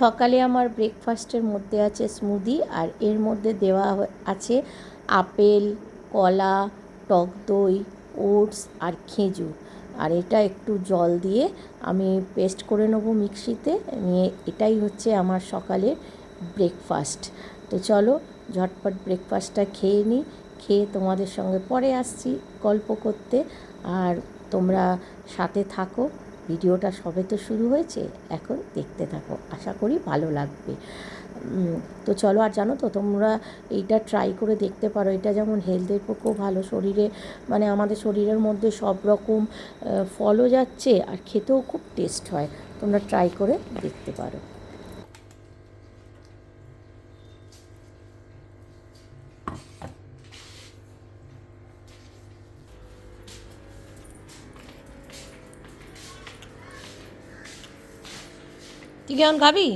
সকালে আমার ব্রেকফাস্টের মধ্যে আছে স্মুদি আর এর মধ্যে দেওয়া আছে আপেল, কলা, টক দই, ওটস আর খেজুর। আর এটা একটু জল দিয়ে আমি পেস্ট করে নেব মিক্সিতে, নিয়ে এটাই হচ্ছে আমার সকালের ব্রেকফাস্ট তো চলো, ঝটপট ব্রেকফাস্টটা খেয়ে নিই খেয়ে তোমাদের সঙ্গে পরে আসছি গল্প করতে। আর তোমরা সাথে থাকো। ভিডিওটা সবে তো শুরু হয়েছে, এখন দেখতে থাকো, আশা করি ভালো লাগবে। তো চলো, আর জানো তো, তোমরা এইটা ট্রাই করে দেখতে পারো, এটা যেমন হেলথের পক্ষেও ভালো, শরীরে মানে আমাদের শরীরের মধ্যে সব রকম ফলও যাচ্ছে, আর খেতেও খুব টেস্ট হয়, তোমরা ট্রাই করে দেখতে পারো। তুই কেমন খাবি?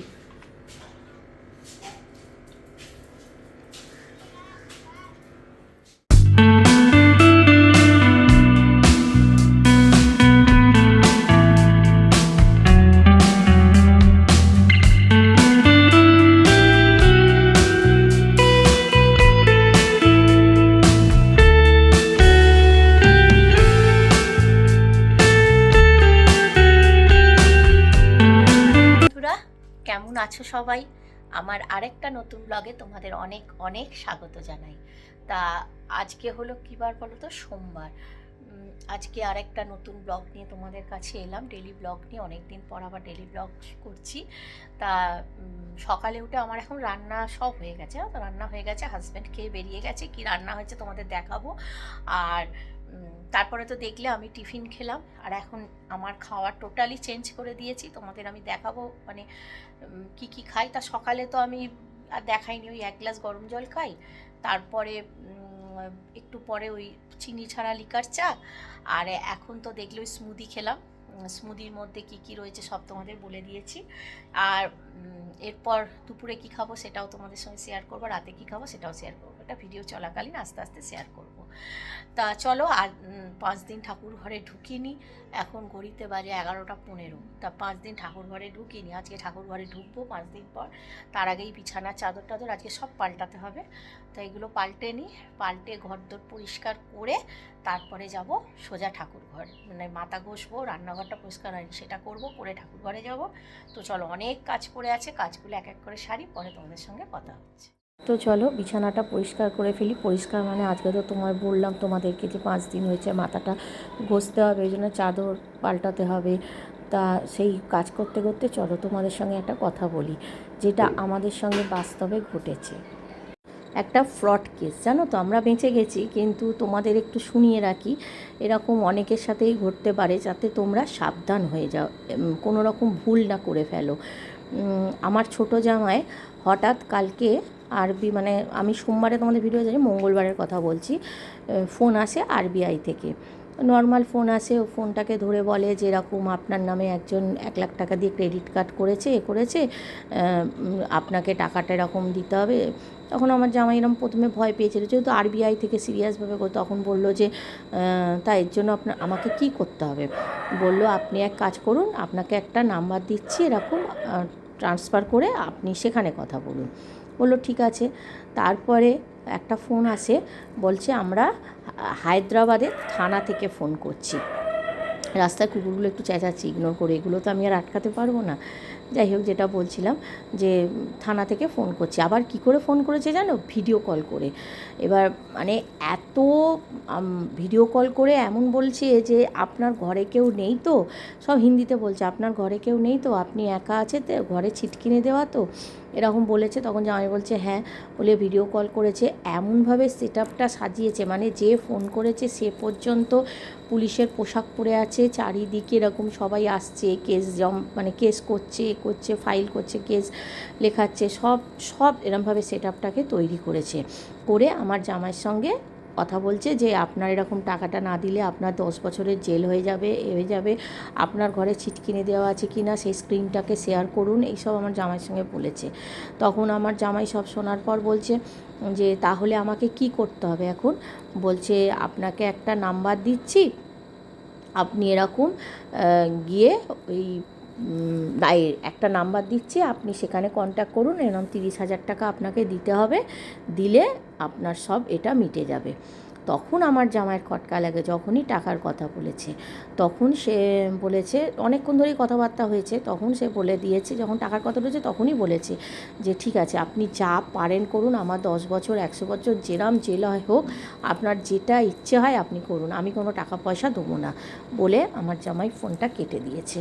সবাই, আমার আরেকটা নতুন ব্লগে তোমাদের অনেক অনেক স্বাগত জানাই। তা আজকে হলো কী বার বলো তো সোমবার আজকে আরেকটা নতুন ব্লগ নিয়ে তোমাদের কাছে এলাম। ডেলি ব্লগ নিয়ে। অনেক দিন পর আবার ডেলি ব্লগ করছি। তা সকালে উঠে আমার এখন রান্না সব হয়ে গেছে। তো রান্না হয়ে গেছে হাজব্যান্ড খেয়ে বেরিয়ে গেছে। কি রান্না হয়েছে তোমাদের দেখাবো। আর তারপরে তো দেখলে আমি টিফিন খেলাম, আর এখন আমার খাওয়ার টোটালি চেঞ্জ করে দিয়েছি। তোমাদের আমি দেখাবো মানে কি কি খাই। তা সকালে তো আমি আর দেখাইনি, ওই এক গ্লাস গরম জল খাই। তারপরে একটু পরে ওই চিনি ছাড়া লিকার চা, আর এখন তো দেখলে ওই স্মুদি খেলাম। স্মুদির মধ্যে কি কি রয়েছে সব তোমাদের বলে দিয়েছি। আর এরপর দুপুরে কি খাব সেটাও তোমাদের সঙ্গে শেয়ার করব, রাতে কি খাব সেটাও শেয়ার করব। এটা ভিডিও চলাকালীন আস্তে আস্তে শেয়ার করব। তা চলো আর পাঁচ দিন ঠাকুর ঘরে ঢুকিনি। এখন ঘড়িতে বাজে এগারোটা পনেরো। তা পাঁচ দিন ঠাকুর ঘরে ঢুকিনি। আজকে ঠাকুর ঘরে ঢুকবো পাঁচ দিন পর। তার আগেই বিছানার চাদর টাদর আজকে সব পাল্টাতে হবে। তো এগুলো পাল্টে নিই পাল্টে ঘর দোর পরিষ্কার করে তারপরে যাব সোজা ঠাকুর ঘর। মানে মাথা ঘষবো, রান্নাঘরটা পরিষ্কার হয়নি, সেটা করব, করে ঠাকুর ঘরে যাব। তো চলো অনেক কাজ পড়ে আছে। কাজগুলো এক এক করে সারি, পরে তোমাদের সঙ্গে কথা হচ্ছে। তো চলো বিছানাটা পরিষ্কার করে ফেলি। পরিষ্কার মানে আজকে তো তোমার বললাম তোমাদেরকে যে পাঁচ দিন হয়েছে মাথাটা ঘষতে হবে এই জন্য চাদর পাল্টাতে হবে। তা সেই কাজ করতে করতে চলো তোমাদের সঙ্গে একটা কথা বলি যেটা আমাদের সঙ্গে বাস্তবে ঘটেছে। একটা ফ্রড কেস জানো তো আমরা বেঁচে গেছি কিন্তু তোমাদের একটু শুনিয়ে রাখি এরকম অনেকের সাথেই ঘটতে পারে যাতে তোমরা সাবধান হয়ে যাও কোনো রকম ভুল না করে ফেলো। আমার ছোট জামায় হঠাৎ কালকে আরবি মানে আমি সোমবারে তোমাদের ভিডিও জানি মঙ্গলবারের কথা বলছি ফোন আসে আরবিআই থেকে। নর্মাল ফোন আসে, ও ফোনটাকে ধরে বলে যে এরকম আপনার নামে একজন এক লাখ টাকা দিয়ে ক্রেডিট কার্ড করেছে, এ করেছে আপনাকে টাকাটা এরকম দিতে হবে তখন আমার জামাই এরকম প্রথমে ভয় পেয়েছিল। যেহেতু আরবিআই থেকে সিরিয়াসভাবে তখন বলল যে আহ, তা এর জন্য আপনার আমাকে কি করতে হবে? বলল আপনি এক কাজ করুন আপনাকে একটা নাম্বার দিচ্ছি এরকম ট্রান্সফার করে আপনি সেখানে কথা বলুন। বলল ঠিক আছে। তারপরে একটা ফোন আসে বলছে আমরা হায়দ্রাবাদের থানা থেকে ফোন করছি। রাস্তায় কুকুরগুলো একটু চেঁচাচ্ছি ইগনোর করে। এগুলো তো আমি আর আটকাতে পারব না। যাই হোক যেটা বলছিলাম যে থানা থেকে ফোন করছি। আবার কি করে ফোন করেছে জানো? ভিডিও কল করে। এবার মানে এত ভিডিও কল করে এমন বলছে যে আপনার ঘরে কেউ নেই তো? সব হিন্দিতে বলছে, আপনার ঘরে কেউ নেই তো? আপনি একা আছে ঘরে ছিটকিনে দেওয়া তো? এরকম বলেছে, তখন জামাই বলছে হ্যাঁ বলে ভিডিও কল করেছে, এমনভাবে সেট আপটা সাজিয়েছে মানে যে ফোন করেছে সে পর্যন্ত পুলিশের পোশাক পরে আছে, চারিদিকে এরকম সবাই আসছে কেস জম মানে কেস করছে, এ করছে ফাইল করছে কেস লেখাচ্ছে, সব সব এরমভাবে সেট আপটাকে তৈরি করেছে, করে আমার জামাইয়ের সঙ্গে কথা বলছে যে আপনার এরকম টাকাটা না দিলে আপনার দশ বছরের জেল হয়ে যাবে, এ হয়ে যাবে। আপনার ঘরে ছিটকিনে দেওয়া আছে কি না সেই স্ক্রিনটাকে শেয়ার করুন, এইসব আমার জামাইয়ের সঙ্গে বলেছে। তখন আমার জামাই সব শোনার পর বলছে যে, তাহলে আমাকে কি করতে হবে এখন? বলছে, আপনাকে একটা নাম্বার দিচ্ছি। আপনি এরকম গিয়ে ওই একটা নাম্বার দিচ্ছি, আপনি সেখানে কন্ট্যাক্ট করুন, এরকম তিরিশ হাজার টাকা আপনাকে দিতে হবে, দিলে আপনার সব এটা মিটে যাবে। তখন আমার জামাইয়ের খটকা লাগে, যখনই টাকার কথা বলেছে। তখন সে বলেছে, অনেকক্ষণ ধরেই কথাবার্তা হয়েছে, তখন সে বলে দিয়েছে, যখন টাকার কথা বলেছে, তখনই বলেছে যে, ঠিক আছে, আপনি যা পারেন করুন, আমার দশ বছর, একশো বছর যেরাম জেলা হোক, আপনার যেটা ইচ্ছে হয় আপনি করুন, আমি কোনো টাকা পয়সা দেবো না। বলে আমার জামাই ফোনটা কেটে দিয়েছে।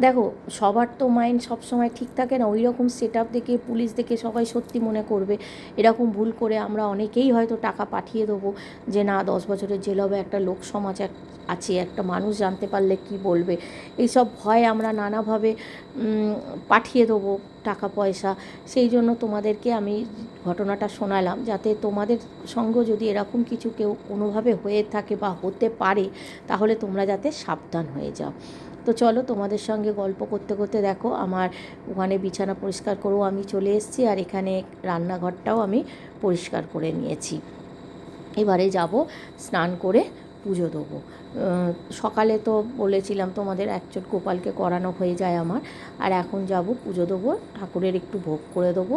দেখো, সবার তো মাইন্ড সবসময় ঠিক থাকে না। ওই রকম সেট আপ দেখে পুলিশ দেখে সবাই সত্যি মনে করবে। এরকম ভুল করে আমরা অনেকেই হয়তো টাকা পাঠিয়ে দেবো যে, না, দশ বছরের জেল হবে, একটা লোক সমাজ এক, আছে, একটা মানুষ জানতে পারলে কি বলবে? এইসব ভয় আমরা নানাভাবে পাঠিয়ে দেবো টাকা, পয়সা। সেই জন্য তোমাদেরকে আমি ঘটনাটা শোনালাম, যাতে তোমাদের সঙ্গ যদি এরকম কিছু কেউ কোনোভাবে হয়ে থাকে বা হতে পারে, তাহলে তোমরা যাতে সাবধান হয়ে যাও। তো চলো তোমাদের সঙ্গে গল্প করতে করতে দেখো, আমার ওখানে বিছানা পরিষ্কার করেও আমি চলে এসেছি আর এখানে রান্নাঘরটাও আমি পরিষ্কার করে নিয়েছি। এবারে যাব, স্নান করে পুজো দেবো। সকালে তো বলেছিলাম তোমাদের একজন গোপালকে করানো হয়ে যায় আমার, আর এখন যাব পুজো দেবো, ঠাকুরের একটু ভোগ করে দেবো,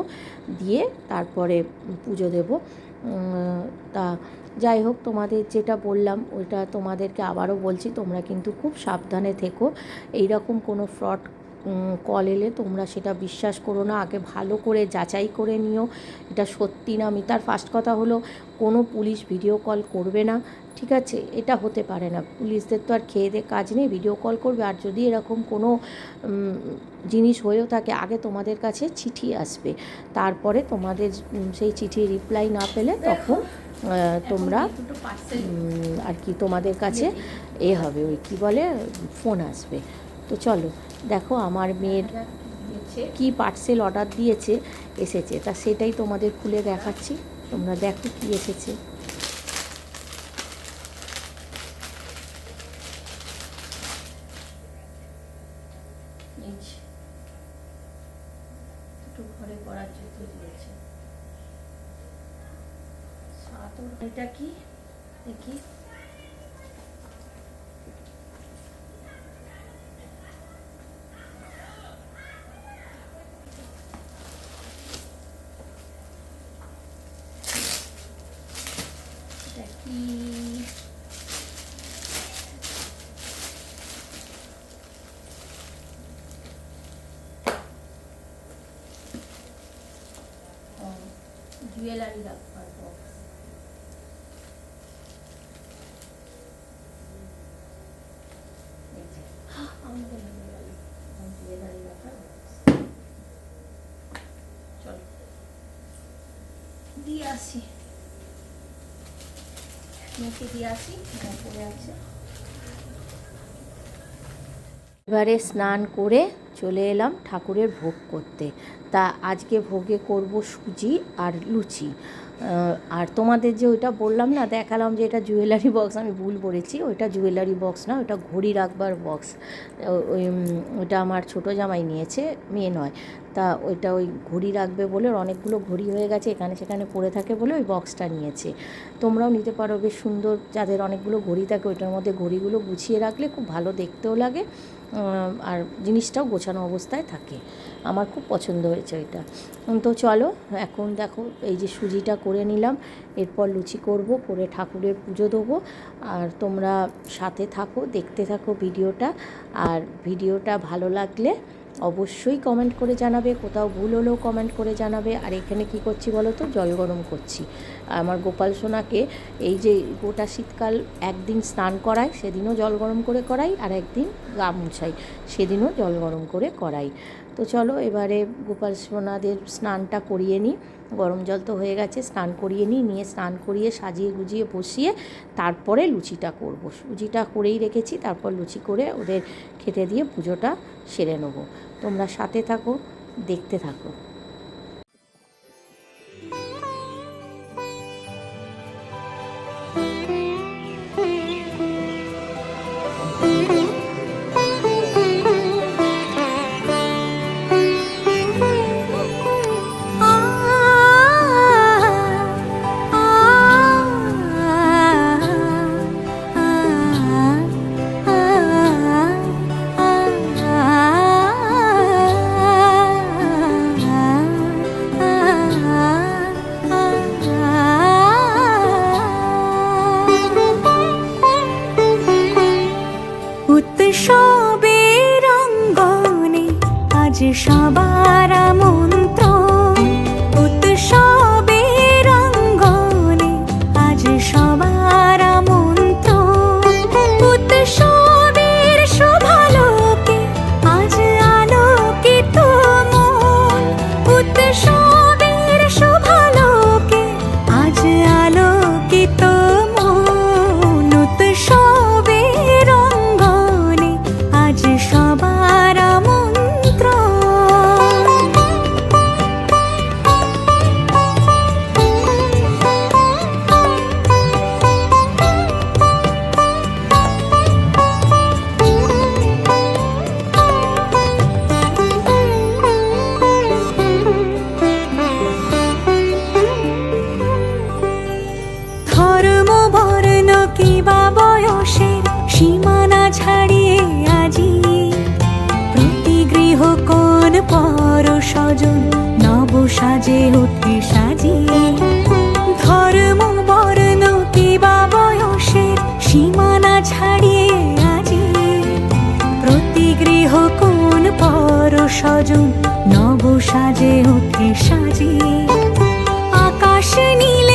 দিয়ে তারপরে পুজো দেবো। তা যাই হোক, তোমাদের যেটা বললাম, ওইটা তোমাদেরকে আবারও বলছি, তোমরা কিন্তু খুব সাবধানে থেকো। এইরকম কোনো ফ্রড কল এলে তোমরা সেটা বিশ্বাস করো না আগে ভালো করে যাচাই করে নিও। এটা সত্যি না মিতার ফার্স্ট কথা হলো কোনো পুলিশ ভিডিও কল করবে না ঠিক আছে? এটা হতে পারে না। পুলিশদের তো আর খেয়ে দিয়ে কাজ নেই ভিডিও কল করবে। আর যদি এরকম কোনো জিনিস হয়েও থাকে আগে তোমাদের কাছে চিঠি আসবে। তারপরে তোমাদের সেই চিঠি রিপ্লাই না পেলে তখন তোমরা আর কি তোমাদের কাছে এ হবে ওই কী বলে ফোন আসবে। তো চলো, দেখো আমার মেয়ের কি পার্সেল অর্ডার দিয়েছে, এসেছে। তা সেটাই তোমাদের খুলে দেখাচ্ছি, তোমরা দেখো কি এসেছে দুটো ঘরে পড়ার জুতো দিয়েছে সাতর এটা কি দেখি এটা কি বক্স এই যে আমাদের জুয়েলারি দিয়ে আসি। মেয়েকে দিয়ে আসি আছে। এবারে স্নান করে চলে এলাম ঠাকুরের ভোগ করতে। তা আজকে ভোগে করব সুজি আর লুচি। আর তোমাদের যে ওইটা বললাম না, দেখালাম যে এটা জুয়েলারি বক্স আমি ভুল বলেছি। ওইটা জুয়েলারি বক্স না, ওইটা ঘড়ি রাখবার বক্স ওই ওইটা আমার ছোটো জামাই নিয়েছে, মেয়ে নয়। তা ওইটা ওই ঘড়ি রাখবে বলে অনেকগুলো ঘড়ি হয়ে গেছে, এখানে সেখানে পড়ে থাকে বলে ওই বক্সটা নিয়েছে। তোমরাও নিতে পারো, বেশ সুন্দর। যাদের অনেকগুলো ঘড়ি থাকে, ওইটার মধ্যে ঘড়িগুলো গুছিয়ে রাখলে খুব ভালো দেখতেও লাগে। আর জিনিসটাও গোছানো অবস্থায় থাকে। আমার খুব পছন্দ হয়েছে ওইটা। তো চলো, এখন দেখো, এই যে সুজিটা করে নিলাম, এরপর লুচি করব, করে ঠাকুরের পুজো দেবো, আর তোমরা সাথে থাকো, দেখতে থাকো ভিডিওটা, আর ভিডিওটা ভালো লাগলে অবশ্যই কমেন্ট করে জানাবে, কোথাও ভুল হলেও কমেন্ট করে জানাবে, আর এখানে কি করছি বলো তো? জল গরম করছি। আমার গোপাল সোনাকে এই যে গোটা শীতকাল একদিন স্নান করাই, সেদিনও জল গরম করে করাই আর একদিন গা মুছাই, সেদিনও জল গরম করে করাই। তো চলো এবারে গোপাল সোনাদের স্নানটা করিয়ে নিই। গরম জল তো হয়ে গেছে, স্নান করিয়ে নিই, নিয়ে স্নান করিয়ে সাজিয়ে গুজিয়ে বসিয়ে তারপরে লুচিটা করব। লুচিটা করেই রেখেছি, তারপর লুচি করে ওদের খেতে দিয়ে পুজোটা সেরে নেব। তোমরা সাথে থাকো, দেখতে থাকো। ছাড়িয়ে আজি। প্রতি গৃহ কোন পর স্বজন নব সাজে উঠে সাজিয়ে। ধর্ম, বর্ণ, কিবা বয়সের সীমানা ছাড়িয়ে আজি। প্রতি গৃহ কোন পর স্বজন নব সাজে উঠে সাজিয়ে। আকাশ নীলে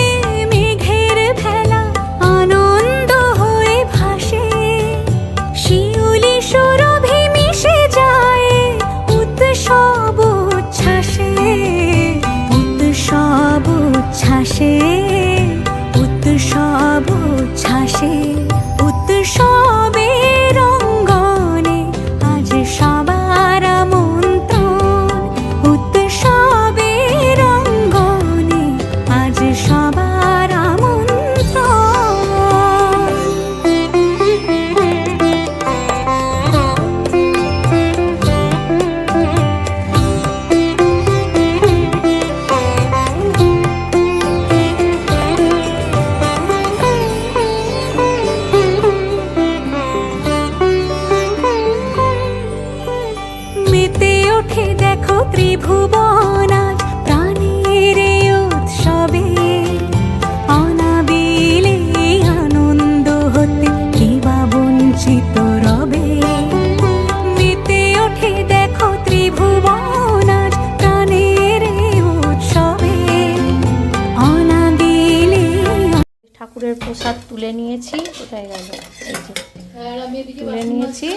কোথায় গেল। এই যে তুলে নিয়েছি।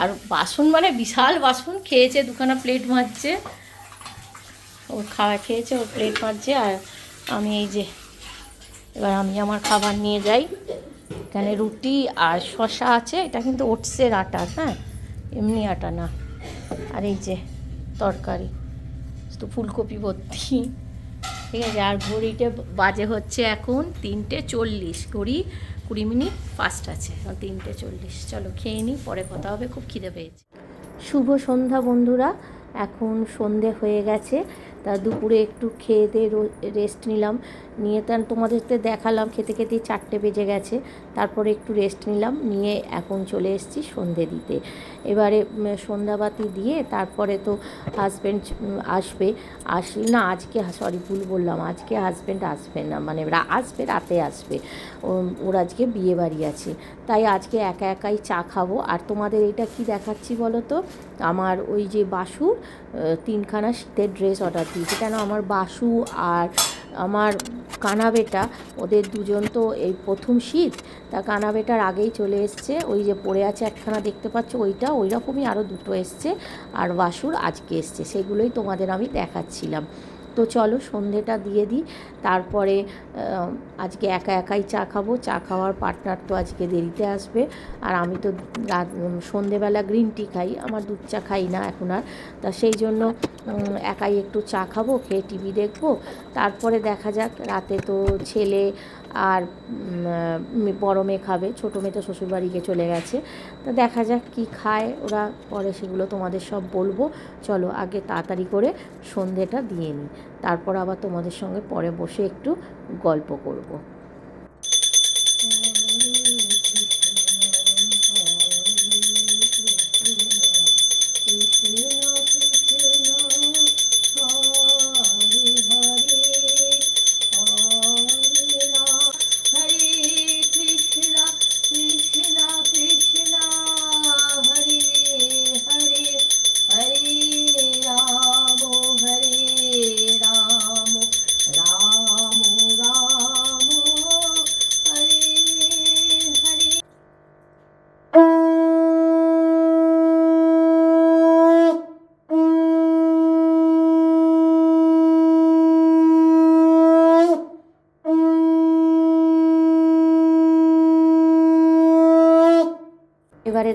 আর বাসন মানে বিশাল বাসন খেয়েছে দুখানা প্লেট মাজছে। ও খাওয়া খেয়েছে ও প্লেট মাজছে। আর আমি এই যে এবার আমি আমার খাবার নিয়ে যাই। এখানে রুটি আর শশা আছে এটা কিন্তু ওটসের আটা হ্যাঁ? এমনি আটা না। আর এই যে তরকারি তো ফুলকপি ভর্তি। ঠিক আছে আর ঘড়িতে বাজে হচ্ছে এখন তিনটে চল্লিশ। ঘড়ি কুড়ি মিনিট ফাস্ট আছে তিনটে চল্লিশ। চলো খেয়ে নিই পরে কথা হবে, খুব খিদে পেয়েছে। শুভ সন্ধ্যা বন্ধুরা, এখন সন্ধে হয়ে গেছে, তা দুপুরে একটু খেয়ে দিয়ে রেস্ট নিলাম। নিয়ে তার তোমাদেরকে দেখালাম, খেতে খেতে চারটে বেজে গেছে। তারপরে একটু রেস্ট নিলাম, নিয়ে এখন চলে এসেছি সন্ধে দিতে। এবারে সন্ধ্যাবাতি দিয়ে তারপরে তো হাজব্যান্ড আসবে। আসলে না, আজকে সরি ভুল বললাম, আজকে হাজব্যান্ড আসবে না মানে আসবে, রাতে আসবে। ওর আজকে বিয়ে বাড়ি আছে। তাই আজকে একা একাই চা খাব। আর তোমাদের এটা কি দেখাচ্ছি বলো তো? আমার ওই যে বাসু তিনখানা শীতের ড্রেস অর্ডার দিয়েছে। কেন? আমার বাসু আর আমার কানা বেটা ওদের দুজন তো এই প্রথম শীত, তা কানা বেটার আগেই চলে এসছে। ওই যে পড়ে আছে একখানা দেখতে পাচ্ছ, ওইটা ওই রকমই আরও দুটো এসছে। আর বাসুর আজকে এসছে, সেগুলোই তোমাদের আমি দেখাচ্ছিলাম। তো চলো সন্ধেটা দিয়ে দিই। তারপরে আজকে একা একাই চা খাব। চা খাওয়ার পার্টনার তো আজকে দেরিতে আসবে। আর আমি তো রাত, সন্ধেবেলা গ্রিন টি খাই। আমার দুধ চা খাই না এখন আর। তা সেই জন্য একাই একটু চা খাব, খেয়ে টিভি দেখব। তারপরে দেখা যাক, রাতে তো ছেলে আর বড় মেয়ে খাবে, ছোটো মেয়ে তো শ্বশুরবাড়ি গিয়ে চলে গেছে। তা দেখা যাক কি খায় ওরা, পরে সেগুলো তোমাদের সব বলব। চলো আগে তাড়াতাড়ি করে সন্ধেটা দিয়ে নিই। তারপর আবার তোমাদের সঙ্গে পরে বসে একটু গল্প করব। হরে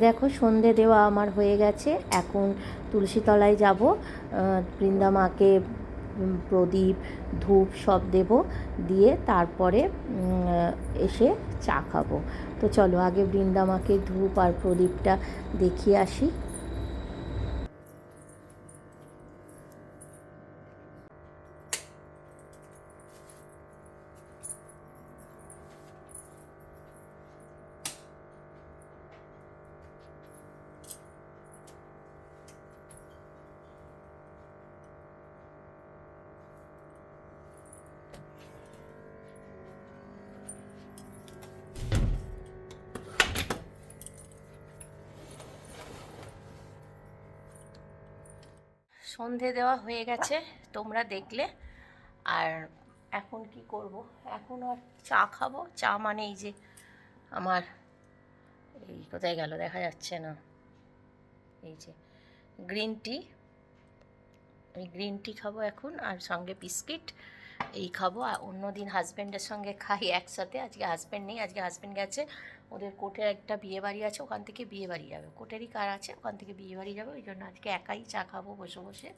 দেখো, সন্ধে দেওয়া আমার হয়ে গেছে। এখন তুলসীতলায় যাব। বৃন্দা মাকে প্রদীপ, ধূপ সব দেব। দিয়ে তারপরে এসে চা খাব। তো চলো, আগে বৃন্দা মাকে ধূপ আর প্রদীপটা দেখিয়ে আসি। সন্ধে দেওয়া হয়ে গেছে, তোমরা দেখলে। আর এখন কি করব? এখন আর চা খাব। চা মানে এই যে আমার এই কোথায় গেল দেখা যাচ্ছে না। এই যে গ্রিন টি এই গ্রিন টি খাব এখন, আর সঙ্গে বিস্কিট এই খাব। আর অন্য দিন হাজব্যান্ডের সঙ্গে খাই একসাথে। আজকে হাজব্যান্ড নেই, আজকে হাজব্যান্ড গেছে। ওদের কোর্টের একটা বিয়ে বাড়ি আছে, ওখান থেকে বিয়ে বাড়ি যাবে। কোর্টেরই কার আছে, ওখান থেকে বিয়ে বাড়ি যাবে। ওই জন্য আজকে একাই চা খাব বসে বসে।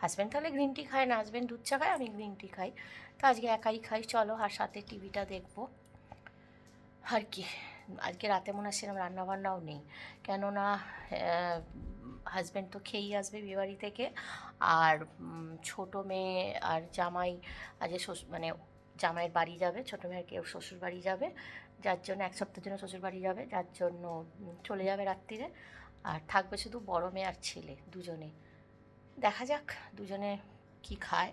হাজব্যান্ড তাহলে গ্রিন টি খায় না। হাজব্যান্ড দুধ চা খায়, আমি গ্রিন টি খাই। তো আজকে একাই খাই। চলো, আর সাথে টিভিটা দেখব। আর কি? আজকে রাতে মনে হয় সেরকম রান্নাবান্নাও নেই। কেননা হাজব্যান্ড তো খেয়েই আসবে বিয়েবাড়ি থেকে। আর ছোটো মেয়ে আর জামাই আজকে মানে জামাইয়ের বাড়ি যাবে, ছোটো মেয়ের কেউ শ্বশুর বাড়ি যাবে। যার জন্য এক সপ্তাহের জন্য শ্বশুর বাড়ি যাবে, যার জন্য চলে যাবে রাত্রিরে। আর থাকবে শুধু বড় মেয়ে আর ছেলে দুজনে। দেখা যাক দুজনে কি খায়।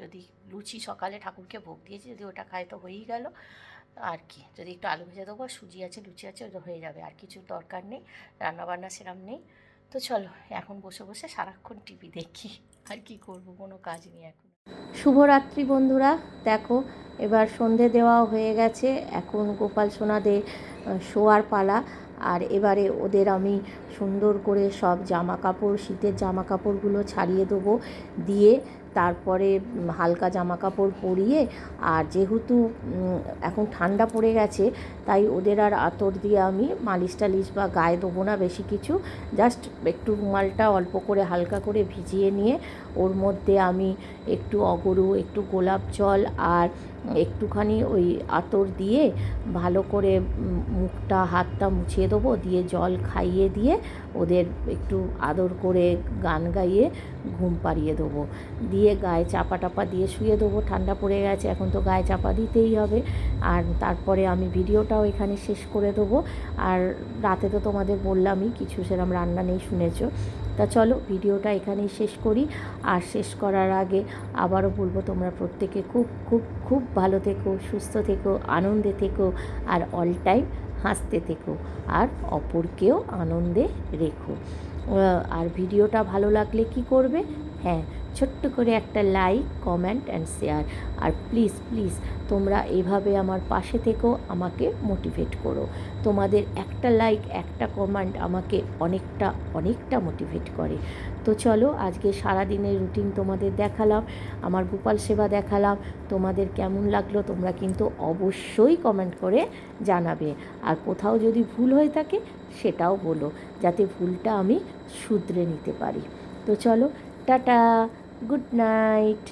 যদি লুচি সকালে ঠাকুরকে ভোগ দিয়েছি, যদি ওটা খায় তো হয়েই গেল। আর কি, যদি একটু আলু ভেজে দেবো সুজি আছে, লুচি আছে, ওটা হয়ে যাবে। আর কিছু দরকার নেই, রান্নাবান্না সেরম নেই। তো চলো, এখন বসে বসে সারাক্ষণ টিভি দেখি, আর কি করব? কোনো কাজ নেই এখন। শুভরাত্রি বন্ধুরা, দেখো, এবার সন্ধে দেওয়া হয়ে গেছে। এখন গোপাল সোনাদের শোয়ার পালা। আর এবারে ওদের আমি সুন্দর করে সব জামা কাপড় শীতের জামা কাপড়গুলো ছাড়িয়ে দেবো, দিয়ে তারপরে হালকা জামা কাপড় পরিয়ে, আর যেহেতু এখন ঠান্ডা পড়ে গেছে, তাই ওদের আর আতর দিয়ে আমি মালিশ টালিশ বা গায়ে দেবো না বেশি কিছু, জাস্ট একটু রুমালটা অল্প করে হালকা করে ভিজিয়ে নিয়ে, ওর মধ্যে আমি একটু অগরু, একটু গোলাপ জল আর একটুখানি ওই আতর দিয়ে ভালো করে মুখটা, হাতটা মুছিয়ে দেবো, দিয়ে জল খাইয়ে দিয়ে ওদের একটু আদর করে গান গাইয়ে ঘুম পাড়িয়ে দেবো। দিয়ে গায়ে চাপা টাপা দিয়ে শুয়ে দেবো, ঠান্ডা পড়ে গেছে, এখন তো গায়ে চাপা দিতেই হবে। আর তারপরে আমি ভিডিওটাও এখানে শেষ করে দেবো। আর রাতে তো তোমাদের বললামই, কিছু সেরকম রান্না নেই শুনেছো। তা চলো ভিডিওটা এখানেই শেষ করি। আর শেষ করার আগে আবারও বলব, তোমরা প্রত্যেকে খুব খুব খুব ভালো থেকো, সুস্থ থেকো, আনন্দে থেকো, আর অল টাইম হাসতে থেকো, আর অপরকেও আনন্দে রেখো। আর ভিডিওটা ভালো লাগলে কি করবে? হ্যাঁ ছোট্ট করে একটা লাইক কমেন্ট অ্যান্ড শেয়ার আর প্লিজ প্লিজ তোমরা এভাবে আমার পাশে থেকেও আমাকে মোটিভেট করো। তোমাদের একটা লাইক একটা কমেন্ট আমাকে অনেকটা অনেকটা মোটিভেট করে। তো চলো, আজকে সারাদিনের রুটিন তোমাদের দেখালাম, আমার গোপাল সেবা দেখালাম, তোমাদের কেমন লাগল তোমরা কিন্তু অবশ্যই কমেন্ট করে জানাবে। আর কোথাও যদি ভুল হয়ে থাকে, সেটাও বলো, যাতে ভুলটা আমি শুধরে নিতে পারি। তো চলো, টাটা! Good night